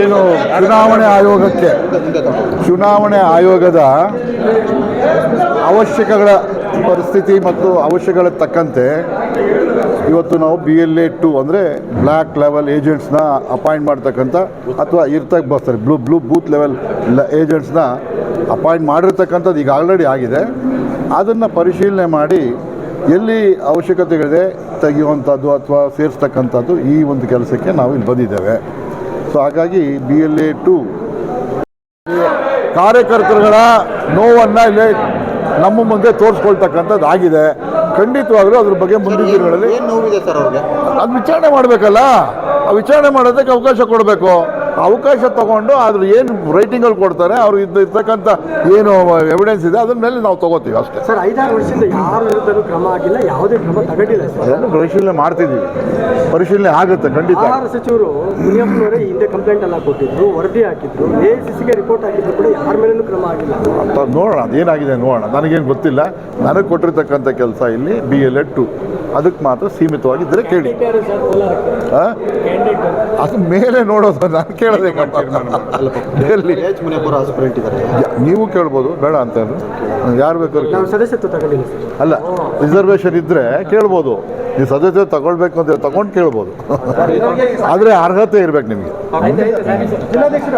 ಏನು ಚುನಾವಣೆ ಆಯೋಗಕ್ಕೆ? ಚುನಾವಣೆ ಆಯೋಗದ ಅವಶ್ಯಕಗಳ ಪರಿಸ್ಥಿತಿ ಮತ್ತು ಅವಶ್ಯಕಗಳ ತಕ್ಕಂತೆ ಇವತ್ತು ನಾವು ಬಿ ಎಲ್ ಎ ಟು ಅಂದರೆ ಬ್ಲ್ಯಾಕ್ ಲೆವೆಲ್ ಏಜೆಂಟ್ಸ್ನ ಅಪಾಯಿಂಟ್ ಮಾಡ್ತಕ್ಕಂಥ ಅಥವಾ ಇರ್ತಕ್ಕ ಬರ್ತಾರೆ ಬ್ಲೂ ಬ್ಲೂ ಬೂತ್ ಲೆವೆಲ್ ಏಜೆಂಟ್ಸ್ನ ಅಪಾಯಿಂಟ್ ಮಾಡಿರ್ತಕ್ಕಂಥದ್ದು ಈಗ ಆಲ್ರೆಡಿ ಆಗಿದೆ. ಅದನ್ನು ಪರಿಶೀಲನೆ ಮಾಡಿ ಎಲ್ಲಿ ಅವಶ್ಯಕತೆಗಳಿದೆ ತೆಗೆಯುವಂಥದ್ದು ಅಥವಾ ಸೇರಿಸ್ತಕ್ಕಂಥದ್ದು ಈ ಒಂದು ಕೆಲಸಕ್ಕೆ ನಾವು ಇಲ್ಲಿ ಬಂದಿದ್ದೇವೆ. ಸೊ ಹಾಗಾಗಿ ಬಿ ಎಲ್ ಎ ಟು ಕಾರ್ಯಕರ್ತರುಗಳ ನೋವನ್ನು ಇಲ್ಲಿ ನಮ್ಮ ಮುಂದೆ ತೋರಿಸ್ಕೊಳ್ತಕ್ಕಂಥದ್ದು ಆಗಿದೆ. ಖಂಡಿತವಾಗಲೂ ಅದ್ರ ಬಗ್ಗೆ ಮುಂದಿನ ದಿನಗಳಲ್ಲಿ ಏನು ನೋವಿದೆ ಸರ್ ಅವ್ರಿಗೆ? ಅದು ವಿಚಾರಣೆ ಮಾಡಬೇಕಲ್ಲ. ಆ ವಿಚಾರಣೆ ಮಾಡೋದಕ್ಕೆ ಅವಕಾಶ ಕೊಡಬೇಕು. ಅವಕಾಶ ತಗೊಂಡು ಅದ್ರ ಏನು ರೈಟಿಂಗಲ್ಲಿ ಕೊಡ್ತಾರೆ ಅವ್ರು ಇದ್ದ ಇರ್ತಕ್ಕಂಥ ಏನು ಎವಿಡೆನ್ಸ್ ಇದೆ ಅದ್ರ ಮೇಲೆ ನಾವು ತಗೋತೀವಿ ಅಷ್ಟೇ. ಸರ್ ಐದಾರು ವರ್ಷದಿಂದ ಯಾರು ಕ್ರಮ ಆಗಿಲ್ಲ ಯಾವುದೇ ಕ್ರಮ ತಗೊಂಡಿಲ್ಲ ಸರ್. ಅದನ್ನು ಪರಿಶೀಲನೆ ಮಾಡ್ತಿದ್ದೀವಿ. ಪರಿಶೀಲನೆ ಆಗುತ್ತೆ ಖಂಡಿತ. ಆಹಾರ ಸಚಿವರು ಮುನಿಯಪ್ಪನವರೇ ಹಿಂದೆ ಕಂಪ್ಲೇಂಟ್ ಎಲ್ಲ ಕೊಟ್ಟಿದ್ರು ವರದಿ ಹಾಕಿದ್ರು ಎ ಗೆ ರಿಪೋರ್ಟ್ ಹಾಕಿದ್ರು ಕೂಡ ಯಾರ ಮೇಲೂ ಕ್ರಮ ಆಗಿಲ್ಲ. ಅಂತ ನೋಡೋಣ ಅದೇನಾಗಿದೆ ನೋಡೋಣ. ನನಗೇನು ಗೊತ್ತಿಲ್ಲ. ನನಗೆ ಕೊಟ್ಟಿರ್ತಕ್ಕಂಥ ಕೆಲಸ ಇಲ್ಲಿ ಬಿ ಎಲ್ ಎಡ್ ಟು ಅದಕ್ಕೆ ಮಾತ್ರ ಸೀಮಿತವಾಗಿದ್ದರೆ ಕೇಳಿ? ಅದು ಮೇಲೆ ನೋಡೋದು ನಾನು ಇದ್ದಾರೆ ನೀವು ಕೇಳ್ಬೋದು ಬೇಡ ಅಂತ ಯಾರು ಬೇಕಾದ್ರು. ಸದಸ್ಯತ್ವ ಅಲ್ಲ ರಿಸರ್ವೇಶನ್ ಇದ್ದರೆ ಕೇಳ್ಬೋದು. ನೀವು ಸದಸ್ಯ ತಗೊಳ್ಬೇಕು ಅಂತ ತಗೊಂಡು ಕೇಳ್ಬೋದು. ಆದರೆ ಅರ್ಹತೆ ಇರ್ಬೇಕು ನಿಮಗೆ.